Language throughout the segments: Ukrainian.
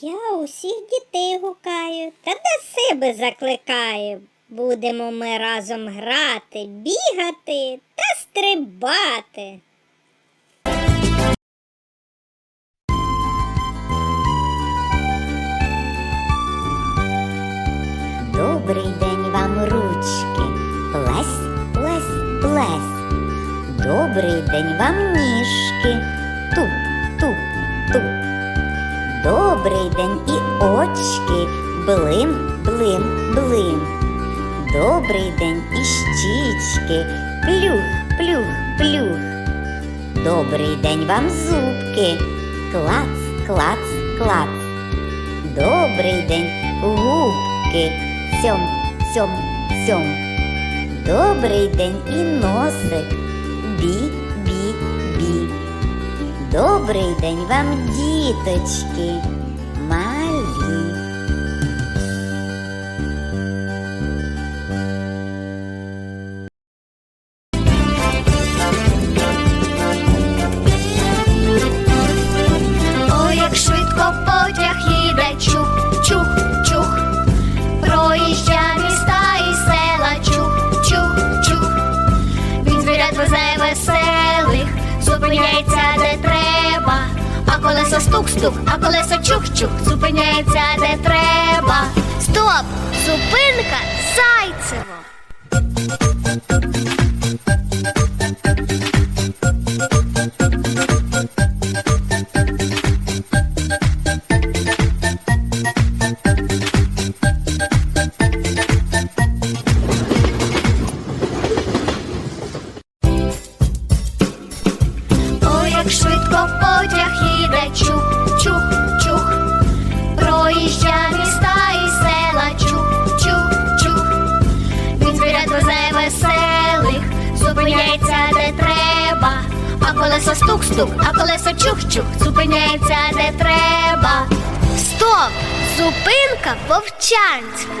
Я усіх дітей гукаю та до себе закликаю. Будемо ми разом грати, бігати та стрибати. Добрий день вам, ручки, плес, плес, плес. Добрий день вам, ніжки, туп, туп, туп. Добрий день і очки, блим, блим, блим. Добрий день і щічки, плюх, плюх, плюх. Добрий день вам, зубки, клац, клац, клац. Добрий день, губки, цьом, цьом, цьом. Добрий день і носик, бі. Добрий день вам, діточки, стук-стук, а колесо чух-чух, зупиняється де треба. Стоп! Зупинка Зайцево! Колесо стук-стук, а колесо чух-чух, зупиняється де треба. Стоп! Зупинка вовчанська.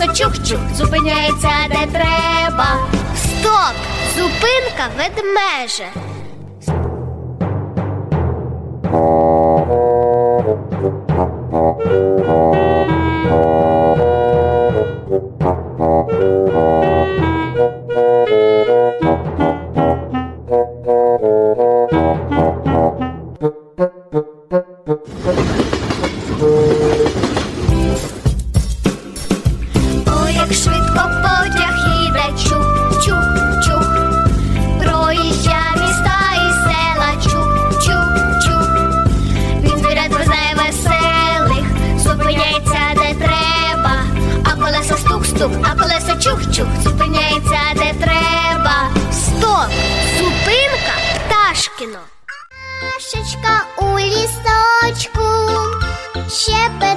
Колесо чух-чух, зупиняється де треба. Стоп! Зупинка ведмежа. shepherd.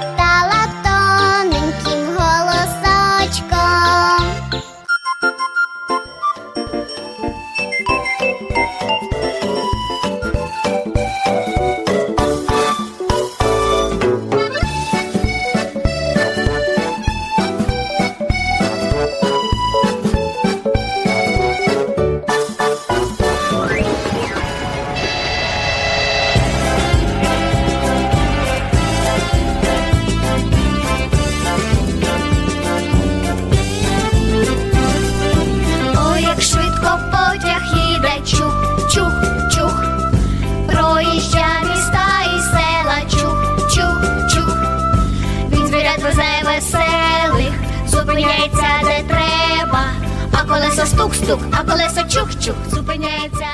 а колеса стук-стук, а колесо чух-чух зупиняється.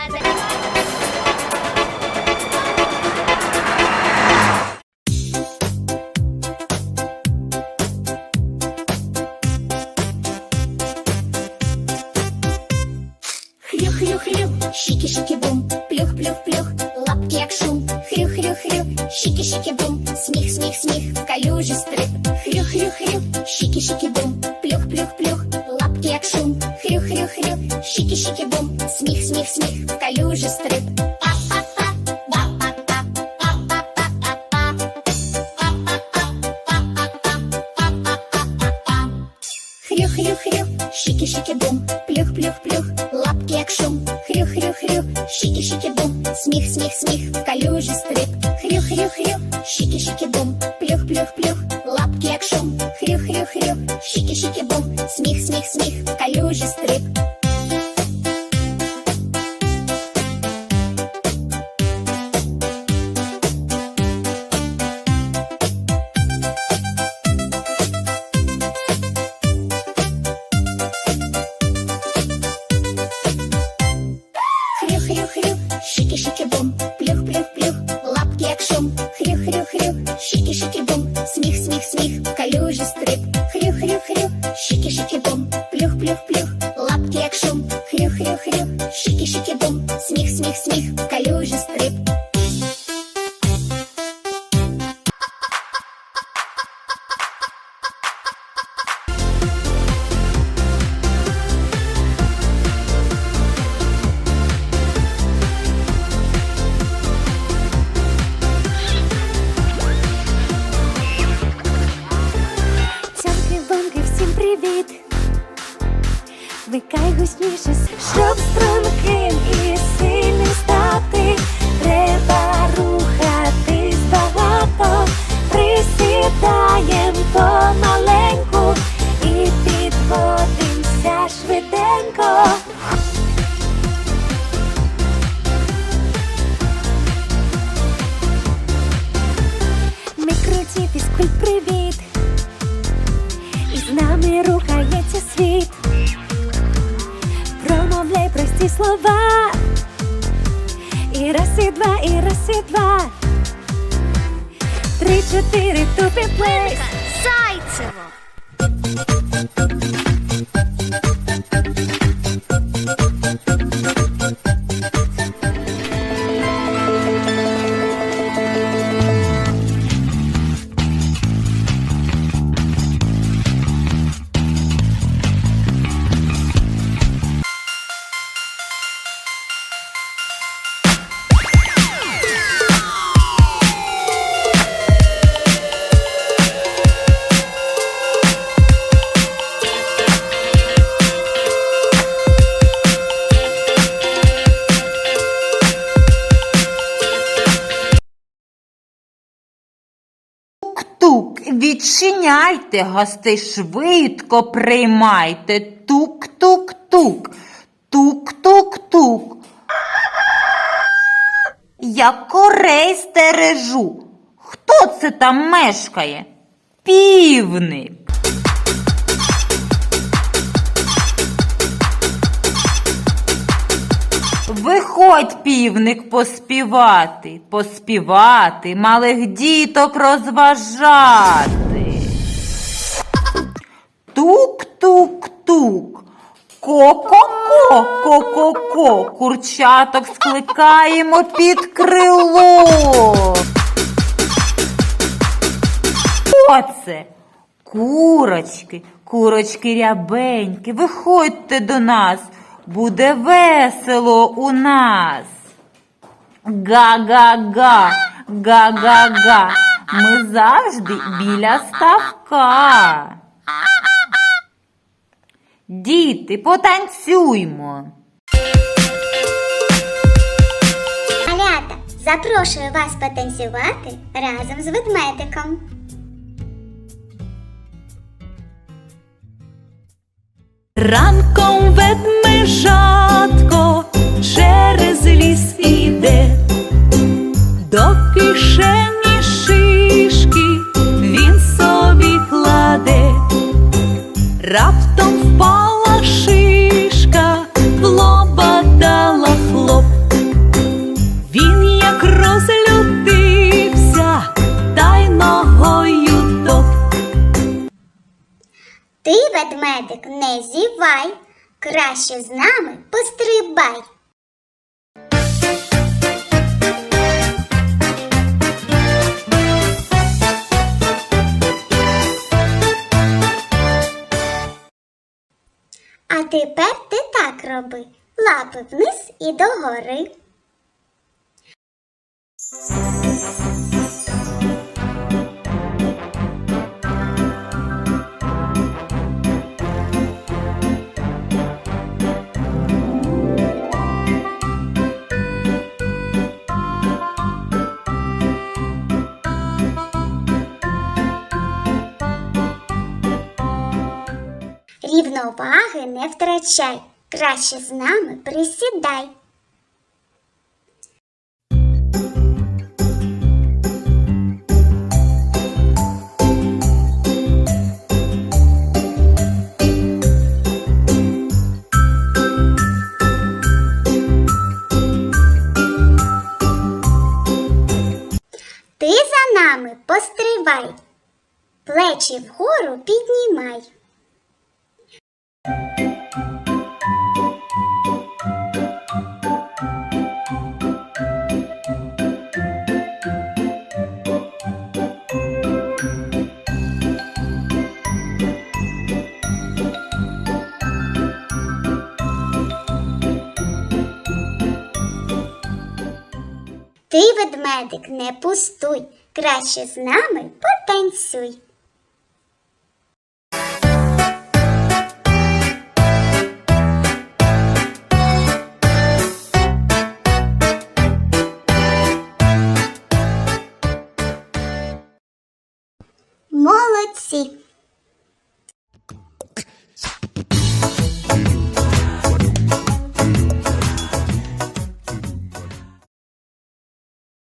Хрю-хрю-хрю, шікі-шікі-бум, плюх-плюх-плюх, лапки як шум, хрю-хрю-хрю, шікі-шікі-бум, сміх, сміх, сміх, в стрип, хрю-хрю-хрю, шікі-шікі-бум. Шики-шики-бум, сміх, сміх, сміх, в калюжі стриб. Па-па-па, па-па-па, па-па-па-па-па. Хрю-хрю-хрю, шики-шики-бум, плюх-плюх-плюх, лапки як шум, хрю-хрю-хрю, шики-шики-бум, сміх, сміх, сміх, в калюжі стриб, хрю-хрю-хрю, шики-шики-бум, плюх-плюх-плюх, лапки як шум, хрю-хрю-хрю, шики-шики-бум, сміх, сміх, сміх, в калюжі стриб. Плюх-плюх-плюх, лапки як шум, хрюх-хрюх-хрюх, шики-шики-бум, сміх, сміх, сміх, в Викай гучніше, щоб струнким відчиняйте, гостей швидко приймайте. Тук-тук-тук, тук-тук-тук. Я корей стережу. Хто це там мешкає? Півник. Виходь, півник, поспівати, поспівати, малих діток розважати. Тук-тук-тук. Ко-ко-ко, ко-ко-ко, курчаток скликаємо під крило. Оце курочки, курочки рябенькі, виходьте до нас, буде весело у нас. Га-га-га, га-га-га, ми завжди біля ставка. Діти, потанцюймо. Малята, запрошую вас потанцювати разом з ведмедиком. Ранком ведмежатко через ліс іде, до кишені шишки він собі кладе, раптом Ведмедик, не зівай, краще з нами пострибай. А тепер ти так роби лапи вниз і догори. Рівноваги не втрачай. Краще з нами присідай. Ти за нами постривай, плечі вгору піднімай. Ти, ведмедик, не пустуй, краще з нами потанцюй.